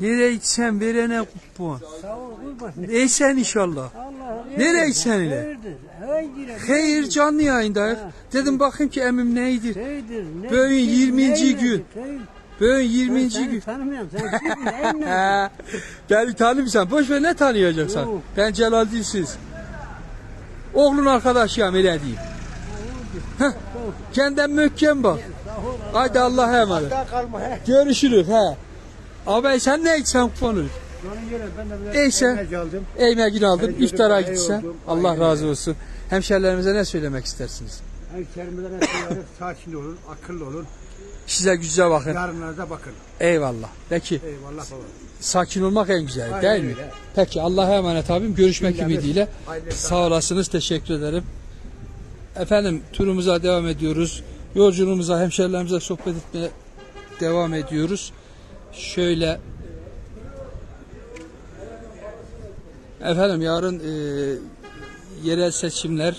Nereye gitsen verene kupon. Sağ ol kurban. Eysen inşallah. Allah Nereye gitsen ile? Hayır canlı yayındayız. Dedim bakayım ki emim neydi? Hayırdır? Ne- ne- 20. neyle gün. Böyle Ben 20. seni gün. tanımıyorum. Sen kimsin? Neyin ne? Beni tanımıyorsan. Boş ver ne tanıyacaksan. Yok. Ben Celal Dilsiz. Oğlun arkadaşıyım öyle diyeyim. Heh. Kendin möhkem bak. Haydi Allah'a emanet. Görüşürüz he. Abi sen ne içsen kuponu? Onun yere ben de biraz ekmek aldım. İftara günler, gitsen. Allah Aynen razı öyle. olsun. Hemşerilerimize ne söylemek istersiniz? Hemşerimizden hep sakin olun, akıllı olun. Size güzel bakın. Yarınlarda bakın. Eyvallah. Peki Eyvallah baba. sakin olmak en güzel Aynen değil mi? öyle. Peki Allah'a emanet abim. Görüşmek ümidiyle. Hayırlı Sağ olasınız. Teşekkür ederim. Efendim turumuza devam ediyoruz. Yolculuğumuza, hemşerilerimize sohbet etmeye devam ediyoruz. Şöyle Efendim yarın e, yerel seçimler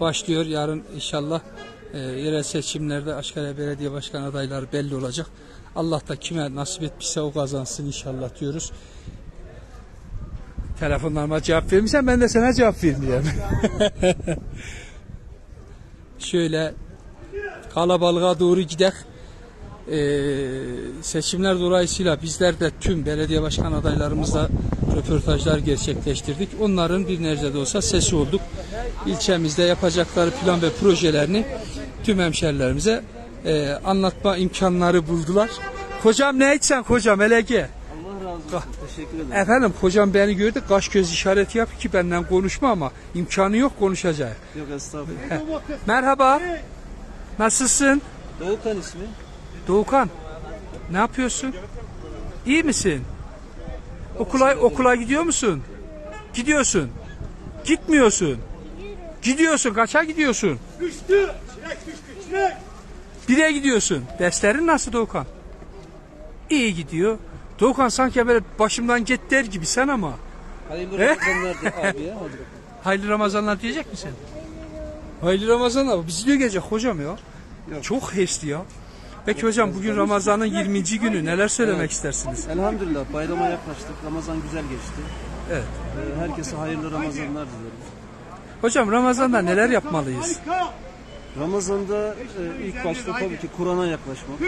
başlıyor. Yarın inşallah e, yerel seçimlerde Aşkale Belediye Başkan adayları belli olacak. Allah da kime nasip etmişse o kazansın inşallah diyoruz. Telefonlarıma cevap vermişsen ben de sana cevap vermeyeyim. Şöyle kalabalığa doğru gidek. Ee, seçimler dolayısıyla bizler de tüm belediye başkan adaylarımızla röportajlar gerçekleştirdik. Onların bir nebze de olsa sesi olduk. İlçemizde yapacakları plan ve projelerini tüm hemşerilerimize e, anlatma imkanları buldular. Kocam ne içsen kocam elege. Allah razı olsun. Teşekkür ederim. Efendim kocam beni gördü kaş göz işareti yap ki benden konuşma ama imkanı yok konuşacak. Yok estağfurullah. Merhaba. Nasılsın? Doğukan ismi. Doğukan. Ne yapıyorsun? İyi misin? Okula okula gidiyor musun? Gidiyorsun. Gitmiyorsun. Gidiyorsun. Kaça gidiyorsun? Bire gidiyorsun. Derslerin nasıl Doğukan? İyi gidiyor. Doğukan sanki böyle başımdan git der gibi sen ama. Hayırlı? Ramazanlar de abi ya. Hadi. Hayırlı Ramazanlar diyecek misin? Hayırlı Ramazanlar. Bizi de gelecek hocam ya. Yok. Çok hesli ya. Peki hocam bugün Ramazan'ın 20. günü neler söylemek istersiniz? Elhamdülillah bayrama yaklaştık. Ramazan güzel geçti. Evet. Ee, herkese hayırlı Ramazanlar dilerim. Hocam Ramazan'da neler yapmalıyız? Ramazan'da e, ilk başta tabii ki Kur'an'a yaklaşmak,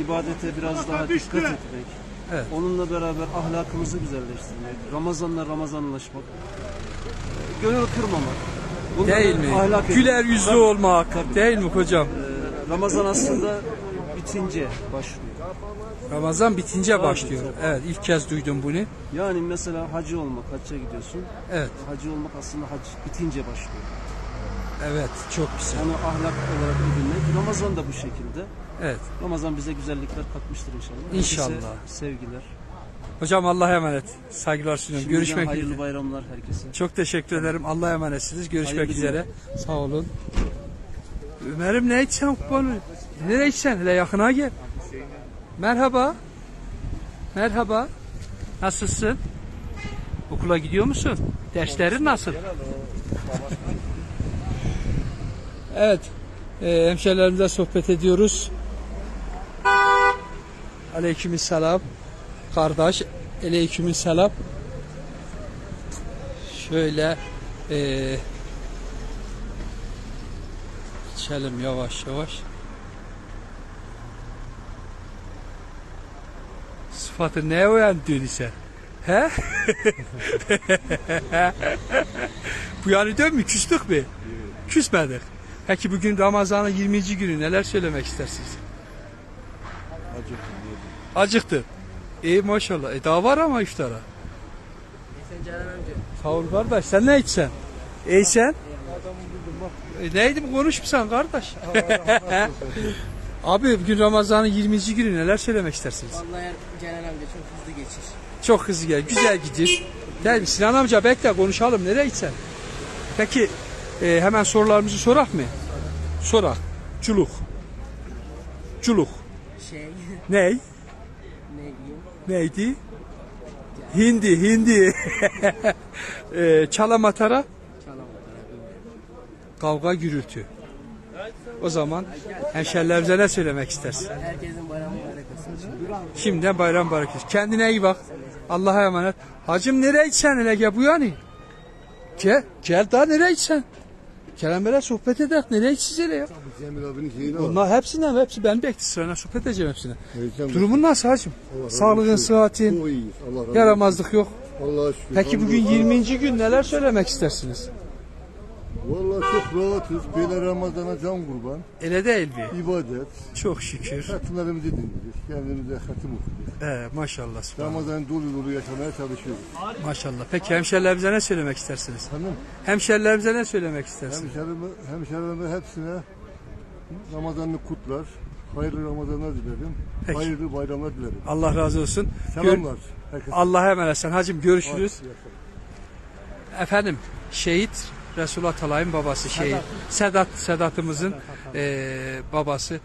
ibadete biraz daha dikkat etmek, Evet. onunla beraber ahlakımızı güzelleştirmek, Ramazan'la Ramazanlaşmak, e, gönül kırmamak. Bunlar Değil mi? ahlak Güler yüzlü olmak. Tabii. Değil mi hocam? Ee, Ramazan aslında bitince başlıyor. Ramazan bitince Tabii, başlıyor. tabii. Evet ilk kez duydum bunu. Yani mesela hacı olmak, hacca gidiyorsun. Evet. Hacı olmak aslında hac bitince başlıyor. Evet çok güzel. Onu ahlak olarak edinmek. Ramazan da bu şekilde. Evet. Ramazan bize güzellikler katmıştır inşallah. İnşallah. Herkese sevgiler. Hocam Allah'a emanet. Saygılar sunuyorum. Şimdiden Görüşmek hayırlı üzere. bayramlar herkese. Çok teşekkür ederim. Allah'a emanetsiniz. Görüşmek Hayırlı üzere. Sağ olun. Ömer'im ne içsen kuponu? Nereye içsen? Hele yakına gel. Merhaba. Merhaba. Nasılsın? Okula gidiyor musun? Derslerin nasıl? Evet. E, hemşerilerimizle sohbet ediyoruz. Aleykümselam. Kardeş. Aleykümselam. Şöyle eee içelim yavaş yavaş. Sıfatı neye uyandırdı sen? He? Bu yani dön mü? Küstük mü? Küsmedik. Peki bugün Ramazan'ın 20. günü neler söylemek istersiniz? Acıktı. İyi maşallah. E daha var ama iftara. Sağ ol kardeş. Sen ne içsen? İyi sen? E, neydi bu konuşmuşsan kardeş? Abi bugün Ramazan'ın 20. günü neler söylemek istersiniz? Vallahi Celal amca çok hızlı geçir. Çok hızlı gel, güzel gidiyor. Değil mi? Sinan amca bekle konuşalım. Nereye gitsen? Peki e, hemen sorularımızı sorak mı? Sorak. Culuk. Culuk. Şey Ney? Neydi? Hindi, hindi. e, çalamatara, Çalamadım. kavga gürültü. O zaman hemşerilerimize ne söylemek istersin? Herkesin bayramı mübarek olsun. Şimdiden bayram mübarek olsun. Kendine iyi bak. Allah'a emanet. Hacım nereye gitsen hele gel bu yani. Gel, gel daha nereye gitsen. Kerem Bey'le sohbet eder. Nereye gideceğiz hele ya? Cemil abinin şeyini al. Onlar hepsinden hepsi ben bekliyorum sırayla sohbet edeceğim hepsine. Heyecan Durumun nasıl hacım? Sağlığın, sıhhatin, Çok iyiyiz. Allah razı olsun. yaramazlık yok. Allah'a şükür. Peki bugün 20. gün neler söylemek istersiniz? Vallahi çok rahatız. Böyle Ramazan'a can kurban. Ele değil mi? ibadet. Çok şükür. Hatimlerimizi dinliyoruz. Kendimize hatim okuyoruz. Ee, maşallah. subhanallah. Ramazan dolu dolu yaşamaya çalışıyoruz. Maşallah. Peki hemşerilerimize ne söylemek istersiniz? Hanım, Hemşerilerimize ne söylemek istersiniz? hemşerime, hemşerime hepsine Ramazan'ını kutlar. Hayırlı Ramazanlar dilerim. Peki. Hayırlı bayramlar dilerim. Allah razı olsun. Gör- Selamlar. Herkese. Allah'a emanet sen hacım görüşürüz. Efendim şehit Resulullah Talay'ın babası şehit. Sedat Sedat'ımızın eee, babası.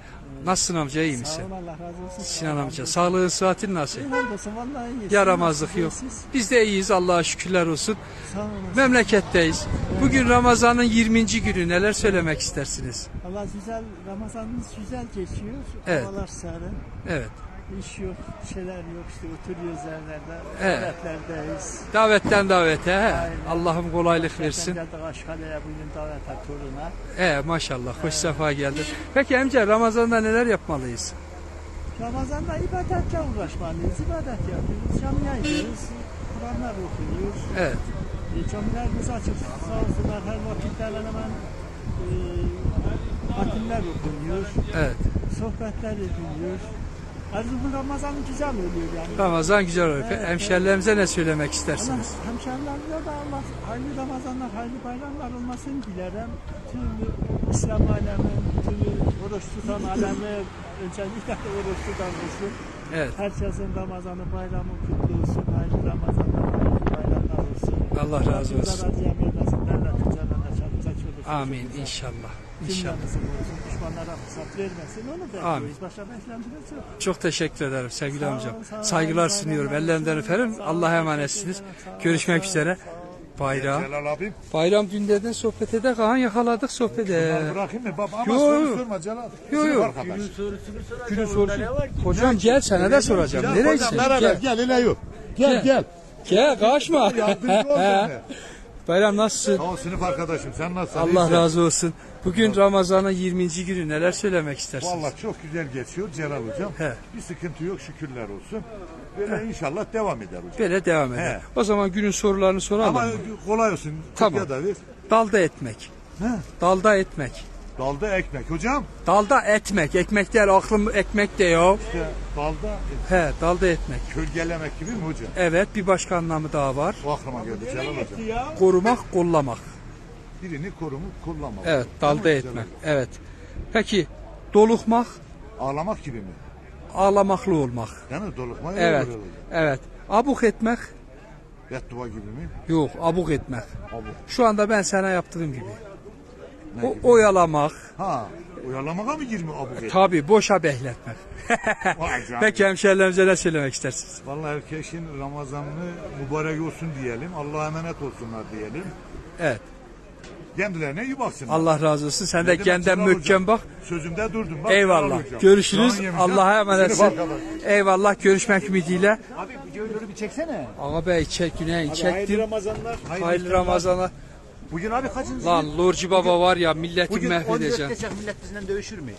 Nasılsın amca iyi misin? Allah razı olsun. Sinan amca sağlığın sıhhatin nasıl? Hamdolsun vallahi iyiyiz. Yaramazlık yok. Siz Biz de iyiyiz Allah'a şükürler olsun. sağ olun. Memleketteyiz. Bugün Ramazan'ın 20. günü neler söylemek istersiniz? Allah güzel Ramazanımız güzel geçiyor. Evet. Havalar serin. Evet. İş yok, şeyler yok işte oturuyoruz evlerde. Evet. Davetlerdeyiz. Davetten davete he. Allah'ım kolaylık versin. Geldik Aşkale'ye bugün davete turuna. He maşallah hoş sefa geldin. Peki amca Ramazan'da neler yapmalıyız? Ramazan'da ibadetle uğraşmalıyız. ibadet yapıyoruz. Camiye gidiyoruz. Kur'anlar okuyoruz. Evet. E, camilerimiz açık. Sağ olsunlar her vakit hemen e, hatimler okunuyor. Evet. Sohbetler ediliyor. Erzurum'un Ramazan'ı güzel oluyor yani. Ramazan güzel oluyor. Evet, Hemşerilerimize ne söylemek Allah istersiniz? hemşerilerimize de Allah hayırlı Ramazanlar, hayırlı bayramlar olmasını dilerim. Tüm İslam alemi, tüm oruç tutan alemi, özellikle de oruç tutan olsun. Evet. Herkesin Ramazanı bayramı kutlu olsun. Hayırlı Ramazanlar, hayırlı bayramlar olsun. Allah razı olsun. Üzerine çarpıca çoluk. Amin inşallah. İnşallah. Cümlemizi korusun. Düşmanlara fırsat vermesin. Onu bekliyoruz. Amin. Başka beklentimiz yok. Çok teşekkür ederim sevgili Sağ amcam. sağ ol. Saygılar Hayırlı sunuyorum. Ellerinden öperim. Sağ Allah'a emanetsiniz. Sağ Görüşmek sağ üzere. Bayram. Celal abim. Bayram günlerden sohbet eder. Kaan yakaladık sohbete. Bırakayım mı baba? Ama Yo, soru sorma Celal. Yo, Sınıf yo. arkadaş. Günün sorusu. Hocam gel sana da soracağım. Nereye hocam gitsin? beraber Gel. gel hele yok. Gel Gel. gel. Gel kaçma. Yardımcı ol. Bayram nasılsın? Tamam sınıf arkadaşım sen nasılsın? Allah İyisin. razı olsun. Bugün Ramazan'ın 20. günü neler söylemek istersiniz? Vallahi çok güzel geçiyor Celal hocam. He. Bir sıkıntı yok şükürler olsun. Böyle inşallah devam eder hocam. Böyle devam edelim. He. O zaman günün sorularını soralım. Ama kolay olsun. Tamam. Dalda etmek. He. Dalda etmek. Dalda ekmek hocam. Dalda etmek. Ekmek değil aklım ekmek de yok. İşte dalda He dalda etmek. kölgelemek gibi mi hocam? Evet bir başka anlamı daha var. O aklıma geldi Celal hocam. Korumak, kollamak. Birini korumak, kullanmak. Evet dalda Celal. etmek. Evet. Peki dolukmak, Ağlamak gibi mi? ağlamaklı olmak. Yani dolukma öyle Evet. hocam. Evet. Abuk etmek. Beddua gibi mi? Yok abuk etmek. Abi. Şu anda ben sana yaptığım gibi. Ne O, gibi? oyalamak. Ha, oyalamaya mı girmiyor abuk et? Tabi boşa behletmek. Vay canına. Peki hemşerilerimize ne söylemek istersiniz? Vallahi herkesin Ramazanını mübarek olsun diyelim. Allah'a emanet olsunlar diyelim. Evet. Kendilerine iyi baksınlar. Allah razı olsun. Sen Ne de Celal möhkem hocam? bak. Sözümde durdum. Bak, Eyvallah. Hocam. Görüşürüz. Allah'a emanetsin. Arkadaş. Eyvallah. Görüşmek ümidiyle. Abi videoları bir çeksene. Ağa bey çek Güney çektim. Ramazanlar. Hayırlı Ramazanlar. Bugün abi kaçıncı? Lan Lorci Baba var ya milleti Bugün 14 mahvedeceğim. desek millet bizden dövüşür mü?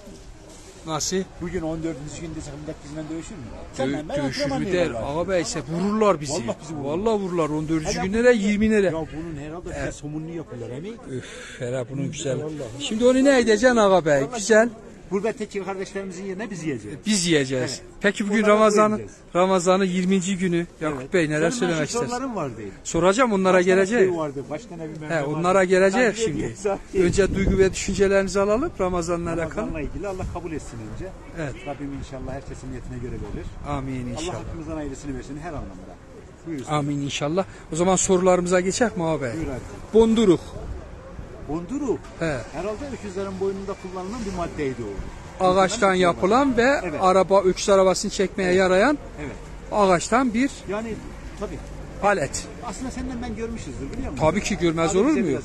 Nasıl? Bugün 14. gün desek millet bizden dövüşür mü? Sen Dö ben, dövüşür mü der. diyorum Ağa bey ise vururlar bizi. Vallahi bizi vururlar. Vallahi vururlar. 14. Hele günlere 20 lere. Ya bunun herhalde bir somunlu yapıyorlar emin. Üf Ferah bunun güzel. Şimdi onu ne edeceksin ağa bey? Güzel. Gurbette kardeşlerimizin yerine biz yiyeceğiz. Biz yiyeceğiz. Peki bugün Onlara Ramazan'ın. Ramazan'ın 20. günü. Yakup Bey neler Senin söylemek başka istersin? vardı. Soracağım onlara gelecek. Şey vardı. Kaç tane bir He, onlara gelecek Takip şimdi. Önce duygu ve düşüncelerinizi alalım Ramazan'la alakalı. Ramazan'la ilgili Allah kabul etsin önce. Evet. Rabbim inşallah herkesin niyetine göre verir. Amin Allah inşallah. hakkımızdan ayrısını versin her anlamda. Buyursun. Amin inşallah. O zaman sorularımıza geçecek mi abi? Buyur abi. Bonduruk. Bonduru. He. Herhalde öküzlerin boynunda kullanılan bir maddeydi o. Ağaçtan yapılan ve Evet. araba öküz arabasını çekmeye yarayan Evet. ağaçtan bir Yani tabii. alet. Aslında senden ben görmüşüzdür biliyor musun? Tabii ki görmez Abi olur muyum?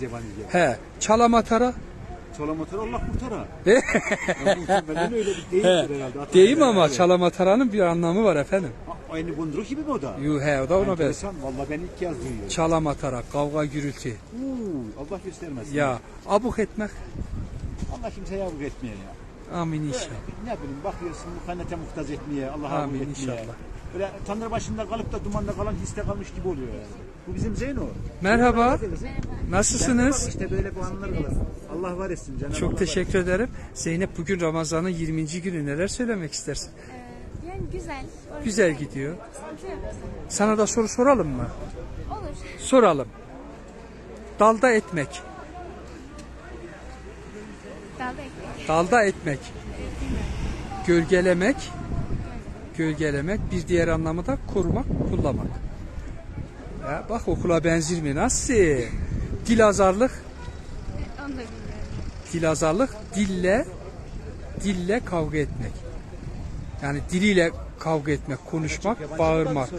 He. Çalamatara. Çolamatır Allah kurtara. Ya muhtemelen öyle bir deyimdir herhalde. Atatürk'ün Deyim ama herhalde. çalamataranın bir anlamı var efendim. Aynı bunduruk gibi mi o da? Yuh he o da ona benzer. Enteresan. Valla ben ilk kez duyuyorum. Çalamatara, kavga gürültü. Uuu, Allah göstermesin. Ya abuk etmek. Allah kimseye yavuk etmeye ya. Amin inşallah. Ne bileyim bakıyorsun muhannete muhtaç etmeye, Allah'a Amin yavuk etmeye. inşallah. Böyle tanrı başında kalıp da dumanda kalan histe kalmış gibi oluyor yani. Bu bizim Zeyno. Merhaba. Nasılsınız? işte böyle bu anlar kalır. Allah var etsin. Cenab-ı Çok Allah teşekkür ederim. Zeynep bugün Ramazan'ın 20. günü neler söylemek istersin? Yani güzel. Orası Güzel gidiyor. Sıkıntı yok. Sana da soru soralım mı? Olur. Soralım. Dalda etmek. Dalda ekmek. Dalda etmek. Gölgelemek. Gölgelemek. Bir diğer anlamı da korumak, kullamak. Ya bak okula benzer mi? Nasıl? Dilazarlık. Onu da bilmiyorum. Dilazarlık dille dille kavga etmek. Yani diliyle kavga etmek, konuşmak, bağırmak.